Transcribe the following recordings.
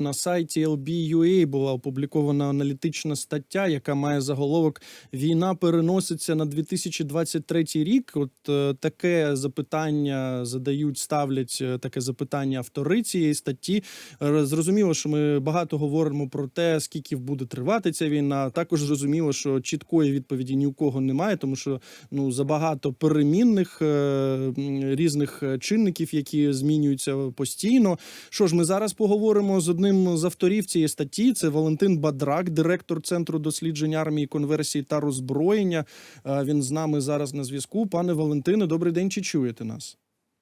На сайті LB.UA була опублікована аналітична стаття, яка має заголовок Війна переноситься на 2023 рік. От е, таке запитання задають, ставлять е, таке запитання автори цієї статті. Е, Зрозуміло, що ми багато говоримо про те, скільки буде тривати ця війна. Також зрозуміло, що чіткої відповіді ні у кого немає, тому що ну забагато перемінних е, різних чинників, які змінюються постійно. Що ж, ми зараз поговоримо з одним з авторів цієї статті. Це Валентин Бадрак, директор центру досліджень армії, конверсії та роззброєння. Е, Він з нами зараз на зв'язку. Пане Валентине, добрий день. Чи чуєте нас?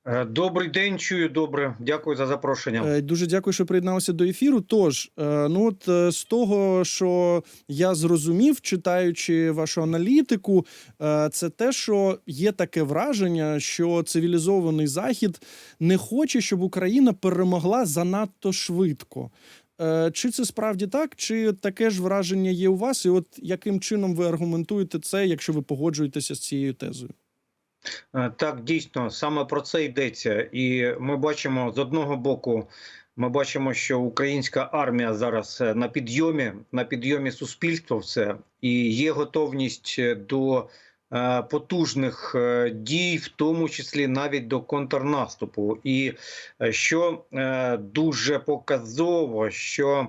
Е, Добрий день, чую добре. Дякую за запрошення. Е, Дуже дякую, що приєдналися до ефіру. Тож, е, ну от з того, що я зрозумів, читаючи вашу аналітику, це те, що є таке враження, що цивілізований захід не хоче, щоб Україна перемогла занадто швидко. Чи це справді так, чи таке ж враження є у вас? І от яким чином ви аргументуєте це, якщо ви погоджуєтеся з цією тезою? Е, Так, дійсно, саме про це йдеться. І ми бачимо з одного боку, ми бачимо, що українська армія зараз е, на підйомі, на підйомі суспільства все, і є готовність е, до потужних дій, в тому числі навіть до контрнаступу. І що дуже показово, що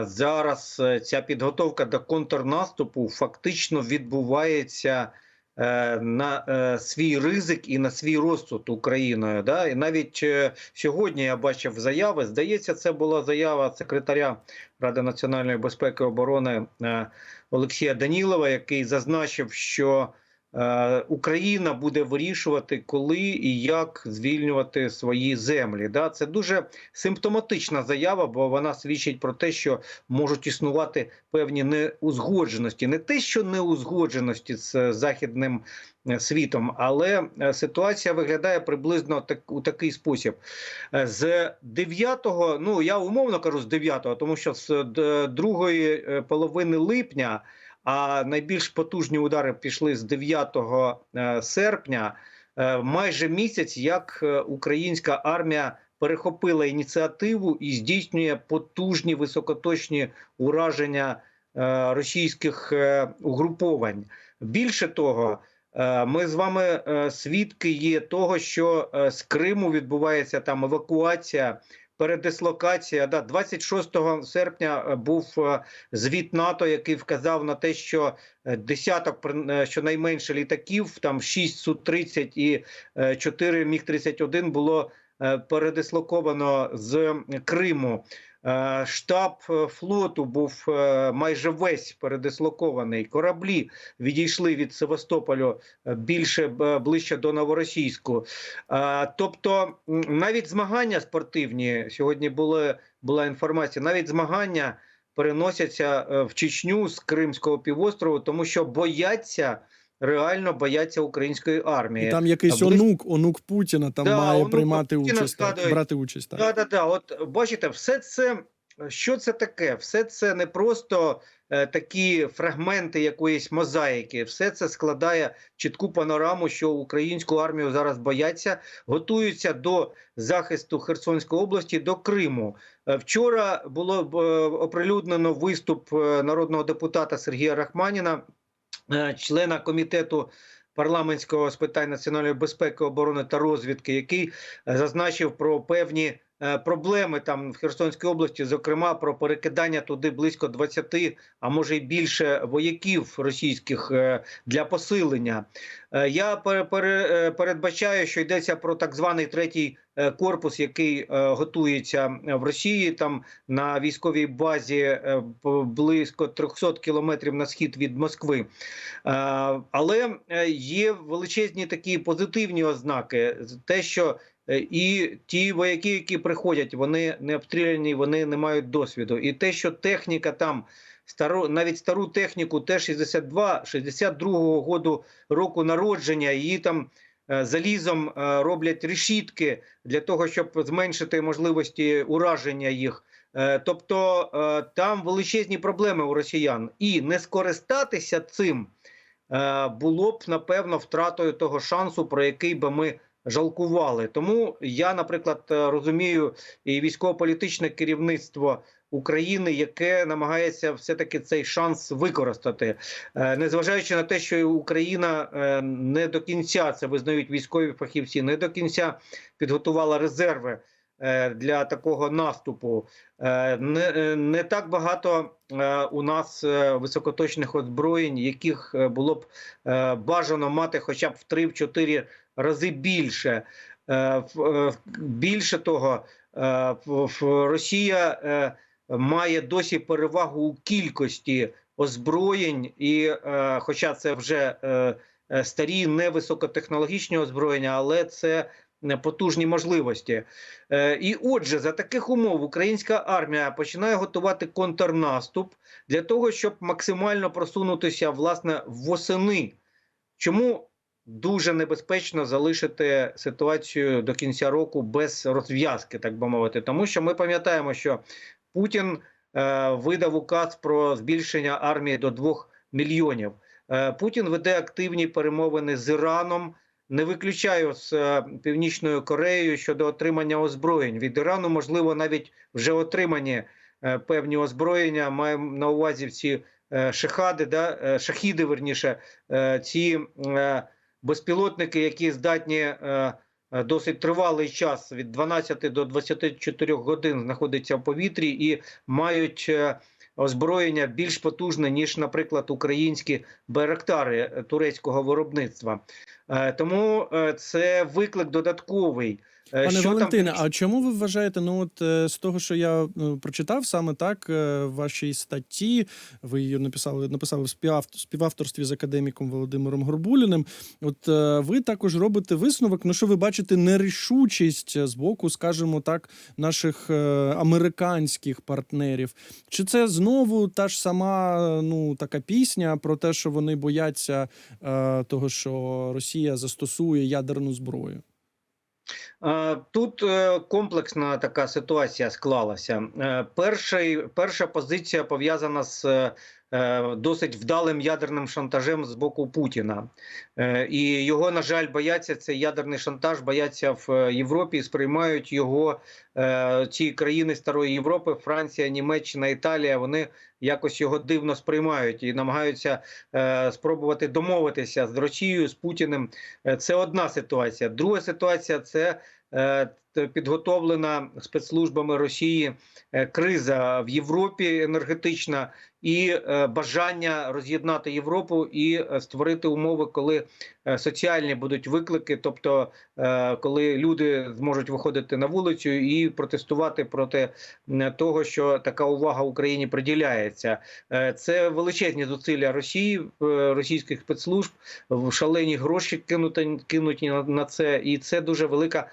зараз ця підготовка до контрнаступу фактично відбувається на е, свій ризик і на свій розсуд Україною. Да? І навіть е, сьогодні я бачив заяви. Здається, це була заява секретаря Ради національної безпеки і оборони е, Олексія Данілова, який зазначив, що е, Україна буде вирішувати, коли і як звільнювати свої землі. Це дуже симптоматична заява, бо вона свідчить про те, що можуть існувати певні неузгодженості, не те, що неузгодженості з е, західним е, світом, але е, ситуація виглядає приблизно у такий спосіб. Е, З 9-го, ну я умовно кажу з 9-го, тому що з другої е, половини липня. А найбільш потужні удари пішли з 9 е, серпня. Е, Майже місяць, як е, українська армія перехопила ініціативу і здійснює потужні високоточні ураження російських угруповань. Більше того, ми з вами свідки є того, що з Криму відбувається там евакуація. Передислокація да 26 серпня е, був е, звіт НАТО, який вказав на те, що е, десяток щонайменше літаків, там 6 су 30 і е, 4 міг 31 було передислоковано з Криму. Е, Штаб е, флоту був е, майже весь передислокований. Кораблі відійшли від Севастополю більше ближче до Новоросійську. Тобто, навіть змагання спортивні сьогодні були була інформація. Навіть змагання переносяться в Чечню з Кримського півострову, тому що бояться. Реально бояться української армії. І там якийсь а онук, онук Путіна там Да, має онук приймати Путіна участь, так, брати участь. Так. Да, да, да. От бачите, все це що це таке? Все це не просто е, такі фрагменти якоїсь мозаїки. Все це складає чітку панораму, що українську армію зараз бояться, готуються до захисту Херсонської області до Криму. Е, Вчора було е, оприлюднено виступ е, народного депутата Сергія Рахманіна, члена комітету. Парламентського з питань національної безпеки, оборони та розвідки, який е, зазначив про певні е, проблеми там в Херсонській області, зокрема про перекидання туди близько 20, а може й більше вояків російських е, для посилення. Е, Я пере- пере- е, передбачаю, що йдеться про так званий третій е, корпус, який е, готується в Росії там на військовій базі е, близько 300 кілометрів на схід від Москви. Е, Але е, є величезні такі позитивні ознаки, те, що е, і ті вояки, які приходять, вони не обстріляні, вони не мають досвіду. І те, що техніка там стару, навіть стару техніку, Т-62, 62-го году року народження, її там е, залізом е, роблять решітки для того, щоб зменшити можливості ураження їх. Е, Тобто е, там величезні проблеми у росіян, і не скористатися цим е, було б напевно втратою того шансу, про який би ми жалкували. Тому я, наприклад, е, розумію і військово-політичне керівництво. України, яке намагається все-таки цей шанс використати, Е, незважаючи на те, що Україна е, не до кінця це визнають військові фахівці, не до кінця підготувала резерви для такого наступу. Не, не так багато у нас високоточних озброєнь, яких було б бажано мати хоча б в 3-4 рази більше. Е, е, Більше того, е, Росія має досі перевагу у кількості озброєнь, і хоча це вже старі невисокотехнологічні озброєння, але це потужні можливості. І отже, за таких умов українська армія починає готувати контрнаступ для того, щоб максимально просунутися власне восени. Чому дуже небезпечно залишити ситуацію до кінця року без розв'язки, так би мовити, тому що ми пам'ятаємо, що Путін е, видав указ про збільшення армії до 2 мільйонів. Е, Путін веде активні перемовини з Іраном. Не виключаю з е, Північною Кореєю щодо отримання озброєнь. Від Ірану, можливо, навіть вже отримані е, певні озброєння. Маємо на увазі ці е, шахади, да, е, шахіди, верніше, е, ці е, безпілотники, які здатні е, е, досить тривалий час від 12 до 24 годин знаходяться в повітрі і мають е, озброєння більш потужне, ніж, наприклад, українські байрактари е, турецького виробництва. Тому це виклик додатковий. Е, Пане що Валентине, більш- а чому ви вважаєте? Ну от е, з того, що я е, прочитав саме так е, в вашій статті, ви її написали, написали в співавт- співавторстві з академіком Володимиром Горбуліним. От ви також робите висновок, ну що ви бачите нерішучість з боку, скажімо так, наших американських партнерів. Чи це знову та ж сама ну така пісня про те, що вони бояться того, що Росія застосує ядерну зброю? Е, Тут е, комплексна така ситуація склалася. Е, Перший, перша позиція пов'язана з досить вдалим ядерним шантажем з боку Путіна. Е, І його, на жаль, бояться цей ядерний шантаж, бояться в е, Європі сприймають його е, ці країни Старої Європи, Франція, Німеччина, Італія. Вони якось його дивно сприймають і намагаються е, спробувати домовитися з Росією, з Путіним. Е, Це одна ситуація. Друга ситуація це е, підготовлена спецслужбами Росії е, криза в Європі енергетична і е, бажання роз'єднати Європу і е, створити умови, коли е, соціальні будуть виклики, тобто коли люди зможуть виходити на вулицю і протестувати проти того, що така увага Україні приділяється. Це величезні зусилля Росії, російських спецслужб, шалені гроші кинуті, кинуті на, це, і це дуже велика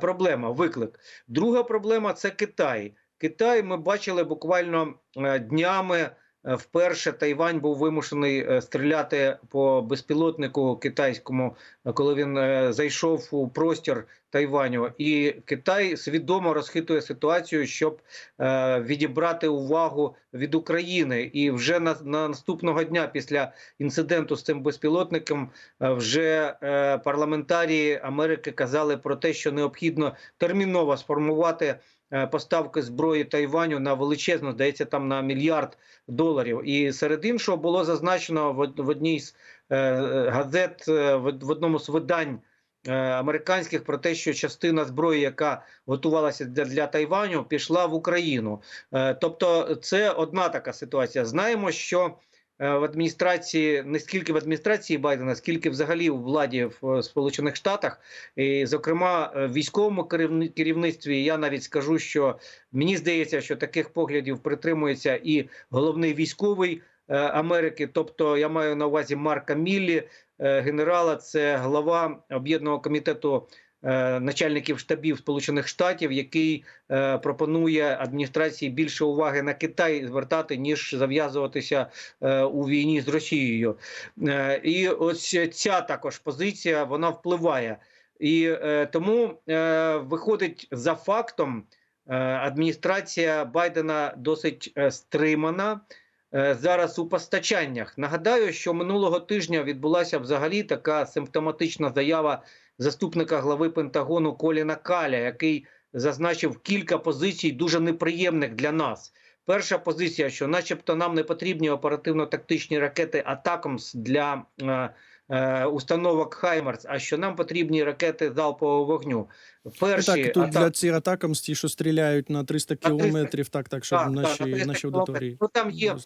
проблема. Виклик. Друга проблема це Китай. Китай ми бачили буквально днями. Е, Вперше Тайвань був вимушений е, стріляти по безпілотнику китайському, е, коли він зайшов у простір Тайваню, і Китай свідомо розхитує ситуацію, щоб відібрати увагу від України. І вже на, на наступного дня після інциденту з цим безпілотником вже парламентарії Америки казали про те, що необхідно терміново сформувати поставки зброї Тайваню на величезну, здається, там на мільярд доларів. І серед іншого було зазначено в, одній з е, е, газет, е, в, одному з видань. е, Американських про те, що частина зброї, яка готувалася для, для Тайваню, пішла в Україну. Е, Тобто, це одна така ситуація. Знаємо, що е, в адміністрації не скільки в адміністрації Байдена, скільки взагалі у владі в е, Сполучених Штатах, і, зокрема, е, в військовому керівни- керівництві, я навіть скажу, що мені здається, що таких поглядів притримується і головний військовий е, Америки, тобто я маю на увазі Марка Міллі, е, генерала, це глава об'єднаного комітету. Е, Начальників штабів Сполучених Штатів, який е, пропонує адміністрації більше уваги на Китай звертати ніж зав'язуватися е, у війні з Росією, і ось ця також позиція вона впливає, і тому виходить за фактом. Адміністрація Байдена досить стримана зараз у постачаннях. Нагадаю, що минулого тижня відбулася взагалі така симптоматична заява заступника глави Пентагону Коліна Каля, який зазначив кілька позицій дуже неприємних для нас. Перша позиція, що, начебто, нам не потрібні оперативно-тактичні ракети Атакамс для е, установок Хаймарс, а що нам потрібні ракети залпового вогню. Перші так, тут атак- для ці атакам ті, що стріляють на 300 кілометрів, так, так, щоб Так, так, наші, на наші аудиторії. Ну, там є.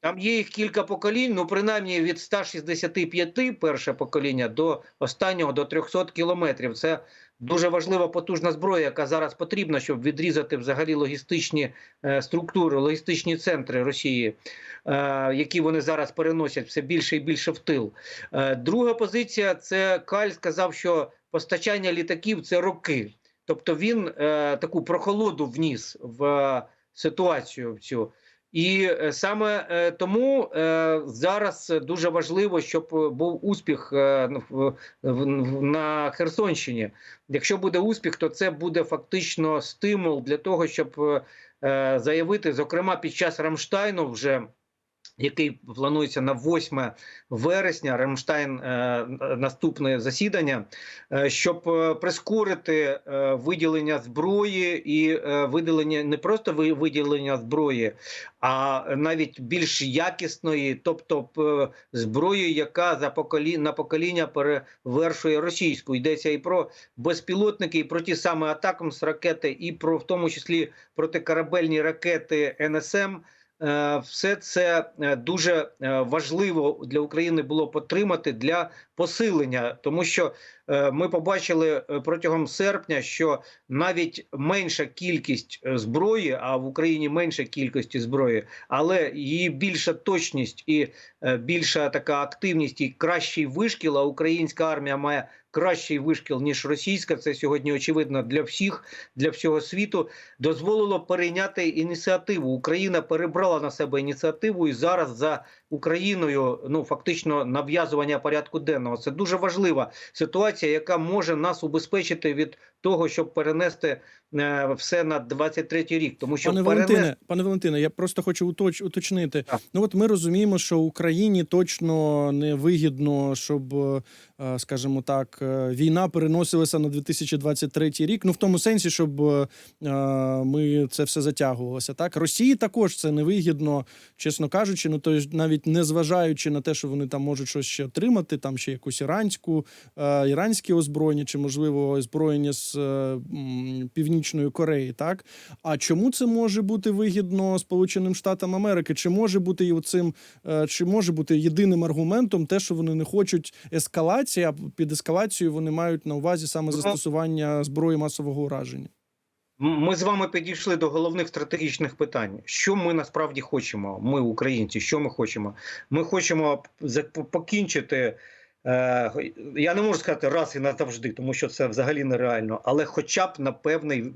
Там є їх кілька поколінь, ну принаймні від 165 перше покоління до останнього до 300 кілометрів. Це дуже важлива потужна зброя, яка зараз потрібна, щоб відрізати взагалі логістичні е, структури, логістичні центри Росії, е, які вони зараз переносять все більше і більше в тил. Е, друга позиція це Каль сказав, що постачання літаків це роки. Тобто він таку прохолоду вніс в ситуацію цю. І е, саме е, тому е, зараз дуже важливо, щоб був успіх на Херсонщині. Якщо буде успіх, то це буде фактично стимул для того, щоб заявити, зокрема під час Рамштайну, вже який планується на 8 вересня, Рамштайн е, наступне засідання, е, щоб е, прискорити виділення зброї і виділення не просто виділення зброї, а навіть більш якісної, тобто зброї, яка за поколі... на покоління перевершує російську. Йдеться і про безпілотники, і про ті саме самі атакамс ракети, і про в тому числі протикорабельні ракети НСМ. Е, Все це е, дуже е, важливо для України було потримати для посилення, тому що е, ми побачили е, протягом серпня, що навіть менша кількість е, зброї, а в Україні менша кількості зброї, але її більша точність і більша така активність і кращий вишкіл. А українська армія має кращий вишкіл ніж російська. Це сьогодні очевидно для всіх, для всього світу. Дозволило перейняти ініціативу. Україна перебрала на себе ініціативу і зараз за Україною ну фактично нав'язування порядку денного. Це дуже важлива ситуація, яка може нас убезпечити від того, щоб перенести е, все на 23-й рік. Тому що Пане перенести Валентине, пане Валентине, я просто хочу уточ, уточнити. Так. Ну от ми розуміємо, що Україні точно не вигідно, щоб, е, скажімо так, е, війна переносилася на 2023 рік. Ну в тому сенсі, щоб ми це все затягувалося. Так Росії також це не вигідно, чесно кажучи. Ну то навіть не зважаючи на те, що вони там можуть щось ще отримати, там ще якусь іранську, іранське озброєння, чи можливо озброєння з е, м, Північної Кореї, так. А чому це може бути вигідно Сполученим Штатам Америки? Чи може бути і оцим, е, чи може бути єдиним аргументом те, що вони не хочуть ескалації, а під ескалацією вони мають на увазі саме Ну, застосування зброї масового ураження? Ми з вами підійшли до головних стратегічних питань. Що ми насправді хочемо? Ми, українці, що ми хочемо? Ми хочемо покінчити. Е, я не можу сказати раз і назавжди, тому що це взагалі нереально, але хоча б на певний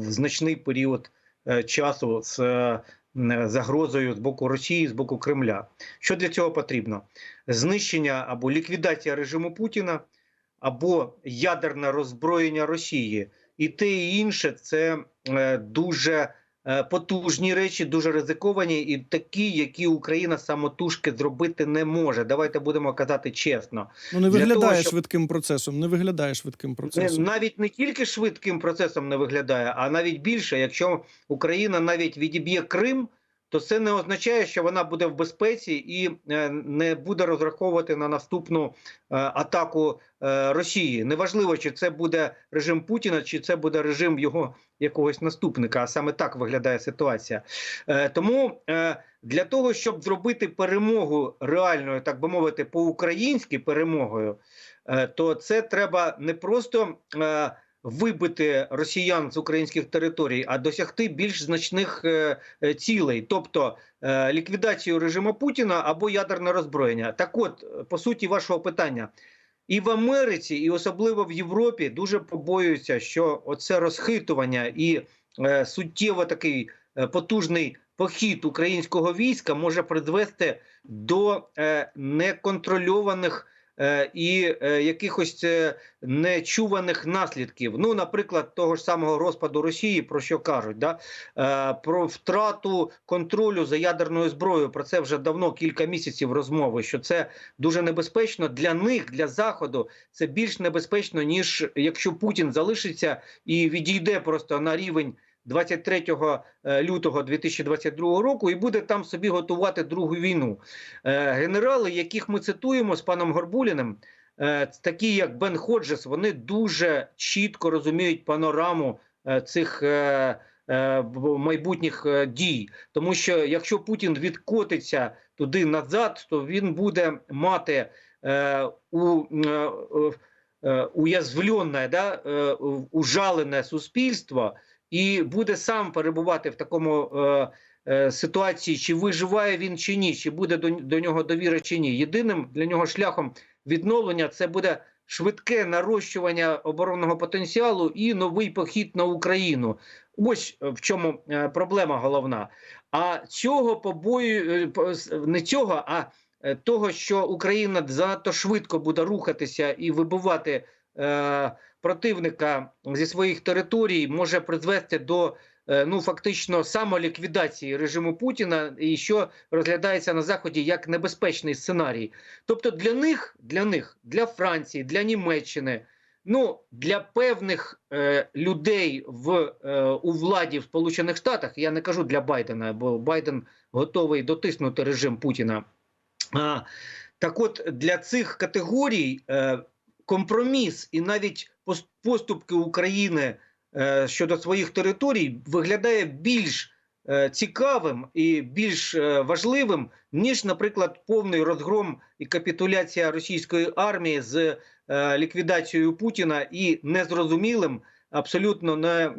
значний період е, часу з е, загрозою з боку Росії, з боку Кремля. Що для цього потрібно? Знищення або ліквідація режиму Путіна, або ядерне роззброєння Росії і те і інше це дуже потужні речі, дуже ризиковані, і такі, які Україна самотужки зробити не може. Давайте будемо казати чесно. Ну не виглядає того, щоб- швидким процесом. Не виглядає швидким процесом. навіть не тільки швидким процесом не виглядає, а навіть більше. Якщо Україна навіть відіб'є Крим, то це не означає, що вона буде в безпеці і е, не буде розраховувати на наступну е, атаку е, Росії. Неважливо, чи це буде режим Путіна, чи це буде режим його якогось наступника. А саме так виглядає ситуація. Тому для того, щоб зробити перемогу реальною, так би мовити, по-українськи перемогою, то це треба не просто вибити росіян з українських територій, а досягти більш значних е, е, цілей, тобто е, ліквідацію режиму Путіна або ядерне роззброєння. Так, от по суті, вашого питання. І в Америці, і особливо в Європі, дуже побоюються, що оце розхитування і суттєво такий потужний похід українського війська може призвести до неконтрольованих і е, якихось е, нечуваних наслідків. Ну, наприклад, того ж самого розпаду Росії, про що кажуть, да? е, про втрату контролю за ядерною зброєю. Про це вже давно кілька місяців розмови. Що це дуже небезпечно для них, для заходу. Це більш небезпечно ніж якщо Путін залишиться і відійде просто на рівень. 23 е, лютого 2022 року і буде там собі готувати другу війну. Е, Генерали, яких ми цитуємо з паном Горбуліним, е, такі як Бен Ходжес, вони дуже чітко розуміють панораму цих майбутніх дій. Тому що якщо Путін відкотиться туди назад, то він буде мати у е, е, уязвленне, да, ужалене суспільство і буде сам перебувати в такому е, е, ситуації, чи виживає він чи ні, чи буде до, до нього довіра чи ні. Єдиним для нього шляхом відновлення це буде швидке нарощування оборонного потенціалу і новий похід на Україну. Ось е, в чому е, проблема головна. А цього побою по- не цього, а того, що Україна занадто швидко буде рухатися і вибивати е, противника зі своїх територій, може призвести до е, ну фактично самоліквідації режиму Путіна, і що розглядається на заході як небезпечний сценарій. Тобто для них, для них, для Франції, для Німеччини. Ну, для певних е, людей в е, у владі в Сполучених Штатах, я не кажу для Байдена, бо Байден готовий дотиснути режим Путіна. А, так от для цих категорій е, компроміс і навіть пос- поступки України е, щодо своїх територій виглядає більш е, цікавим і більш е, важливим, ніж, наприклад, повний розгром і капітуляція російської армії з ліквідацією Путіна і незрозумілим, абсолютно не,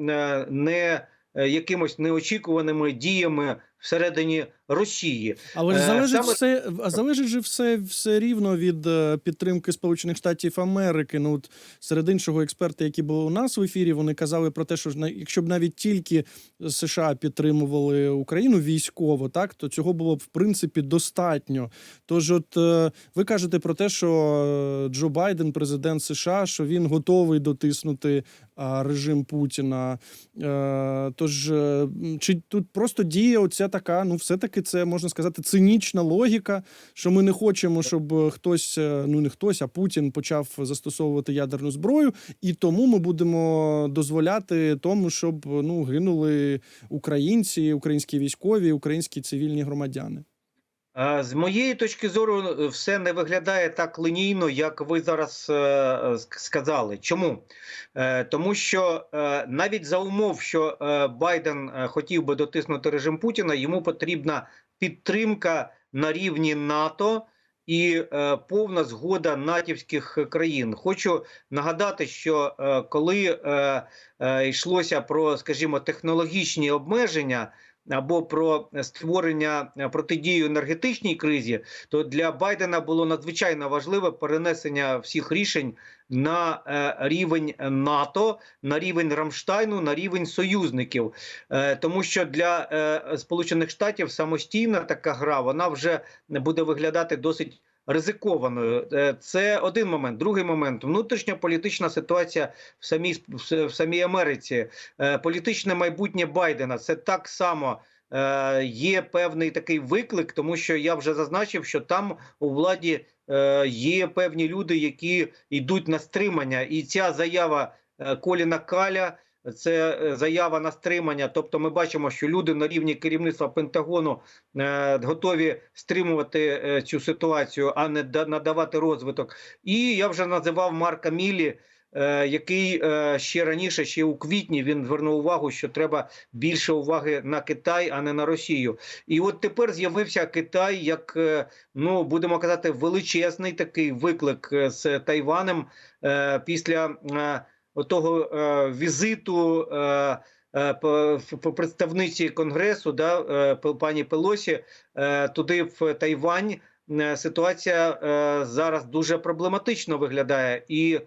не, якимось неочікуваними діями всередині Росії. Але ж Е, залежить саме- все, а залежить же все, все рівно від е, підтримки Сполучених Штатів Америки. Ну от серед іншого експерти, які були у нас в ефірі, вони казали про те, що якщо б навіть тільки США підтримували Україну військово, так то цього було б в принципі достатньо. Тож, от е, ви кажете про те, що Джо Байден, президент США, що він готовий дотиснути режим Путіна. Тож, чи тут просто діє оця така, ну, все-таки це можна сказати, цинічна логіка, що ми не хочемо, щоб е, хтось, е, ну не хтось, а Путін почав застосовувати ядерну зброю, і тому ми будемо дозволяти тому, щоб ну гинули українці, українські військові, українські цивільні громадяни. Е, З моєї точки зору, е, все не виглядає так лінійно, як ви зараз е, ск- сказали. Чому? Тому що навіть за умов, що Байден хотів би дотиснути режим Путіна, йому потрібна підтримка на рівні НАТО. І повна згода натівських країн. Хочу нагадати, що коли йшлося про, скажімо, технологічні обмеження, або про створення протидії протидію енергетичній кризі, то для Байдена було надзвичайно важливе перенесення всіх рішень на е, рівень НАТО, на рівень Рамштайну, на рівень союзників, Е, тому що для е, Сполучених Штатів самостійна така гра вона вже буде виглядати досить. Ризикованою Е, це один момент. Другий момент внутрішньополітична ситуація в самій в самій Америці, Е, політичне майбутнє Байдена. Це так само е, є певний такий виклик, тому що я вже зазначив, що там у владі є певні люди, які йдуть на стримання, і ця заява Коліна Каля. Це е, заява на стримання. Тобто, ми бачимо, що люди на рівні керівництва Пентагону е, готові стримувати е, цю ситуацію, а не да- надавати розвиток. І я вже називав Марка Мілі, який ще раніше, ще у квітні, він звернув увагу, що треба більше уваги на Китай, а не на Росію. І от тепер з'явився Китай як, ну будемо казати, величезний такий виклик з Тайванем після. Отого е, візиту е, е, представниці конгресу, да, пані Пелосі, туди в Тайвань. Ситуація зараз дуже проблематично виглядає, і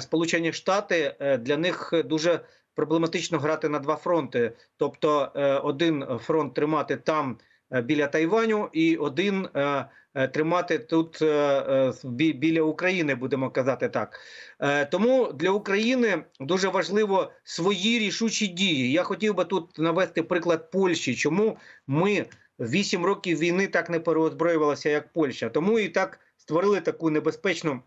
Сполучені Штати для них дуже проблематично грати на два фронти. Тобто, один фронт тримати там, біля Тайваню, і один тримати тут е, е, бі- біля України, будемо казати так. Е, Тому для України дуже важливо свої рішучі дії. Я хотів би тут навести приклад Польщі. Чому ми вісім років війни так не переозброювалися, як Польща? Тому і так створили таку небезпечну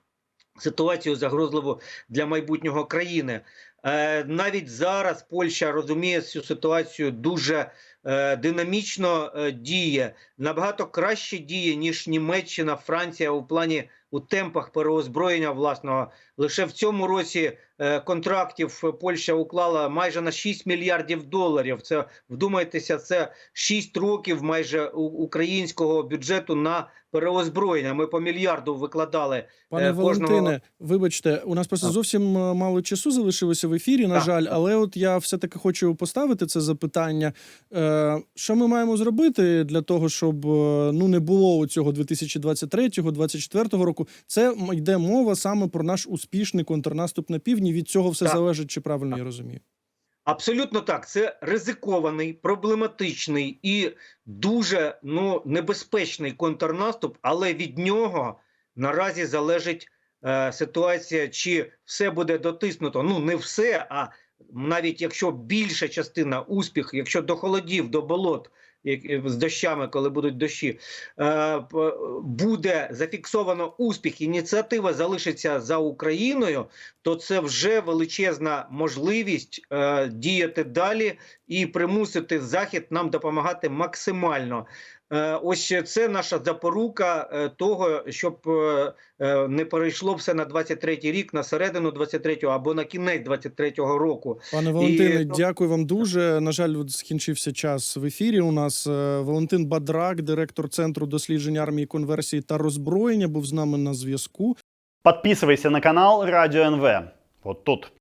ситуацію загрозливу для майбутнього країни. Е, Навіть зараз Польща розуміє цю ситуацію дуже е, динамічно е, діє, набагато краще діє ніж Німеччина, Франція у плані у темпах переозброєння власного. Лише в цьому році контрактів Польща уклала майже на 6 мільярдів доларів. Це вдумайтеся, це 6 років майже українського бюджету на переозброєння. Ми по мільярду викладали. Пане Е, кожного- Валентине, вибачте, у нас просто Так. зовсім е, мало часу залишилося в ефірі, на Так, жаль, але от я все-таки хочу поставити це запитання. Е, Що ми маємо зробити для того, щоб е, ну не було у цього 2023-2024 року? Це йде мова саме про наш успішний контрнаступ на півдні. Від цього все Так. залежить, чи правильно я розумію? Абсолютно так. Це ризикований, проблематичний і дуже ну, небезпечний контрнаступ, але від нього наразі залежить е, ситуація, чи все буде дотиснуто. Ну, не все, а навіть якщо більша частина успіх, якщо до холодів, до болот з дощами, коли будуть дощі, е, буде зафіксовано успіх, ініціатива залишиться за Україною, то це вже величезна можливість е, діяти далі і примусити захід нам допомагати максимально. Е, ось це наша запорука е, того, щоб е, не перейшло все на 23-й рік, на середину 23-го або на кінець 23-го року. Пане Валентине, ну- дякую вам дуже. На жаль, скінчився час в ефірі. У нас Валентин Бадрак, директор центру досліджень армії, конверсії та роззброєння, був з нами на зв'язку. Подписывайся на канал Радио НВ. Вот тут.